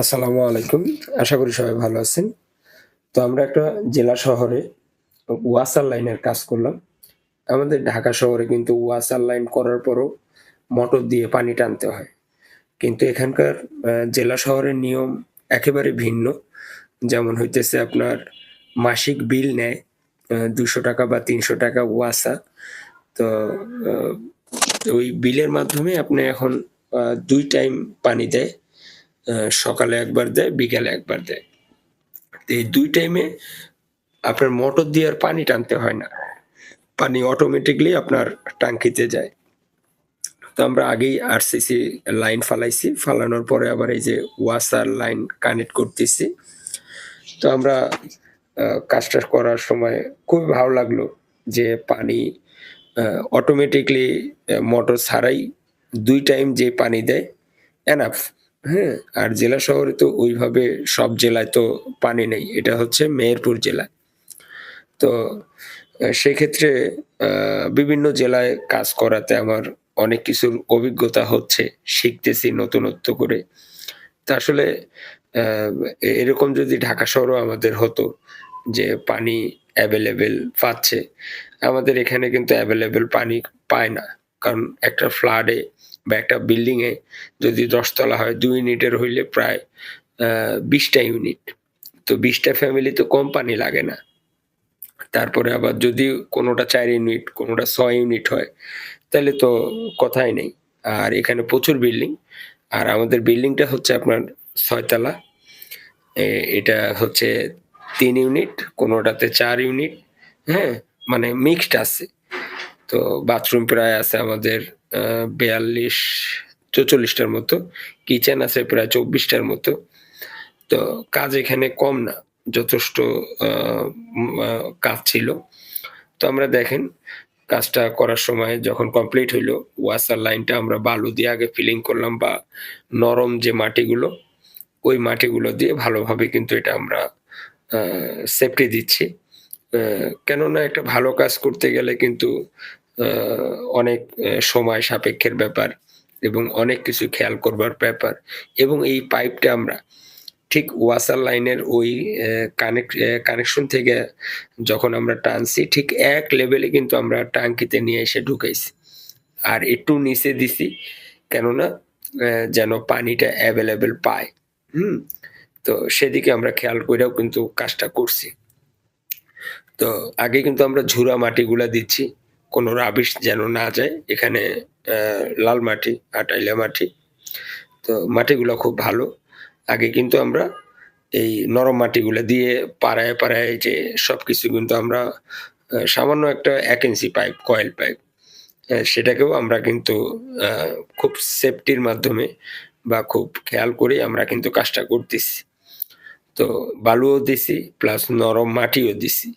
আসসালামু আলাইকুম। আশা করি সবাই ভালো আছেন। তো আমরা একটা জেলা শহরে ওয়াসার লাইনের কাজ করলাম। আমাদের ঢাকা শহরে কিন্তু ওয়াসার লাইন করার পরও মোটর দিয়ে পানি টানতে হয়। কিন্তু এখানকার জেলা শহরের নিয়ম একেবারে ভিন্ন। যেমন হইতেছে আপনার মাসিক বিল নেয় দুশো টাকা বা তিনশো টাকা ওয়াসা। তো ওই বিলের মাধ্যমে আপনি এখন দুই টাইম পানি দেয়। সকালে একবার দেয়, বিকালে একবার দেয়। এই দুই টাইমে আপনার মোটর দিয়ে আর পানি টানতে হয় না। পানি অটোমেটিকলি আপনার টাঙ্কিতে যায়। তো আমরা আগেই আরসিসি লাইন ফালাইছি। ফালানোর পরে আবার এই যে ওয়াসার লাইন কানেক্ট করতেছি। তো আমরা কাজটা করার সময় খুবই ভালো লাগল যে পানি অটোমেটিকলি মোটর ছাড়াই দুই টাইম যে পানি দেয় এনাফ হ্যাঁ আর জেলা শহরে তো ওইভাবে সব জেলায় তো পানি নেই। এটা হচ্ছে মেহেরপুর জেলা। তো সেক্ষেত্রে বিভিন্ন জেলায় কাজ করাতে আমার অনেক কিছুর অভিজ্ঞতা হচ্ছে, শিখতেছি নতুনত্ব করে। তা আসলে এরকম যদি ঢাকা শহরও আমাদের হতো যে পানি অ্যাভেলেবেল পাচ্ছে, আমাদের এখানে কিন্তু অ্যাভেলেবেল পানি পায় না। কারণ একটা ফ্লাডে বা একটা বিল্ডিংয়ে যদি দশতলা হয়, দুই ইউনিটের হইলে প্রায় বিশটা ইউনিট তো বিশটা ফ্যামিলি তো কম পানি লাগে না। তারপরে আবার যদি কোনোটা চার ইউনিট কোনোটা ছয় ইউনিট হয়, তাহলে তো কথাই নেই। আর এখানে প্রচুর বিল্ডিং আর আমাদের বিল্ডিংটা হচ্ছে আপনার ছয়তলা। এটা হচ্ছে তিন ইউনিট কোনোটাতে চার ইউনিট হ্যাঁ? মানে মিক্সড আছে। তো বাথরুম প্রায় আছে আমাদের বিয়াল্লিশ, চৌচল্লিশটার মতো। কিচেন আছে প্রায় চব্বিশটার মতো। তো কাজ এখানে কম না, যথেষ্ট কাজ ছিল। তো আমরা দেখেন, কাজটা করার সময় যখন কমপ্লিট হইল, ওয়াসার লাইনটা আমরা বালু দিয়ে আগে ফিলিং করলাম বা নরম যে মাটিগুলো, ওই মাটিগুলো দিয়ে ভালোভাবে কিন্তু এটা আমরা সেফটি দিচ্ছি। কেননা একটা ভালো কাজ করতে গেলে কিন্তু অনেক সময় সাপেক্ষের ব্যাপার এবং অনেক কিছু খেয়াল করবার ব্যাপার এবং এই পাইপটা আমরা ঠিক ওয়াসার লাইনের ওই কানেক্ট কানেকশন থেকে যখন আমরা টানছি ঠিক এক লেভেলে কিন্তু আমরা টাঙ্কিতে নিয়ে এসে ঢুকাইছি। আর একটু নিচে দিছি কেননা যেন পানিটা অ্যাভেলেবেল পায়। হুম, তো সেদিকে আমরা খেয়াল করেও কিন্তু কাজটা করছি। তো আগে কিন্তু আমরা ঝুরা মাটিগুলা দিচ্ছি। কোনো রাবিশ যেন না যায়, এখানে লাল মাটি আটাইলা মাটি। তো মাটিগুলো খুব ভালো। আগে কিন্তু আমরা এই নরম মাটিগুলো দিয়ে পাড়ায় পাড়ায় যে সব কিছু কিন্তু আমরা সামান্য একটা এক ইঞ্চি পাইপ কয়েল পাইপ সেটাকেও আমরা কিন্তু খুব সেফটির মাধ্যমে বা খুব খেয়াল করে আমরা কিন্তু কাজটা করতেছি। তো বালুও দিছি প্লাস নরম মাটিও দিছি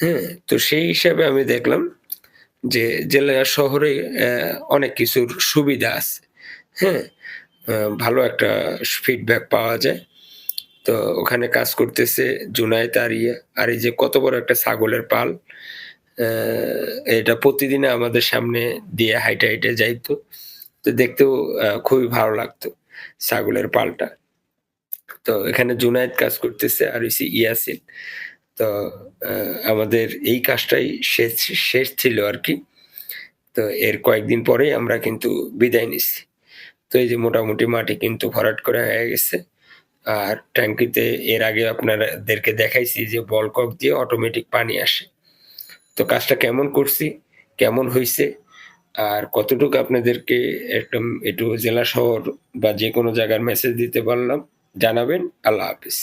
হ্যাঁ? তো সেই হিসাবে আমি দেখলাম যে জেলা শহরে অনেক কিছুর সুবিধা আছে হ্যাঁ? ভালো একটা ফিডব্যাক পাওয়া যায়। তো ওখানে কাজ করতেছে জুনায়েত আরিয়া। আর এই যে কত বড় একটা ছাগলের পাল এটা প্রতিদিনে আমাদের সামনে দিয়ে হাইটে হাইটে যাইতো। তো দেখতেও খুবই ভালো লাগতো ছাগলের পালটা। তো এখানে জুনায়েদ কাজ করতেছে আর ইয়াসিন। তো আমাদের এই কাজটাই শেষ শেষ ছিল আর কি। তো এর কয়েকদিন পরেই আমরা কিন্তু বিদায় নিছি। তো এই যে মোটামুটি মাটি কিন্তু ভরাট করা হয়ে গেছে। আর ট্যাঙ্কিতে এর আগে আপনাদেরকে দেখাইছি যে বলকক দিয়ে অটোমেটিক পানি আসে। তো কাজটা কেমন করছি, কেমন হয়েছে আর কতটুকু আপনাদেরকে একটা, একটু জেলা শহর বা যে কোনো জায়গার মেসেজ দিতে পারলাম, জানাবেন। আল্লাহ হাফিজ।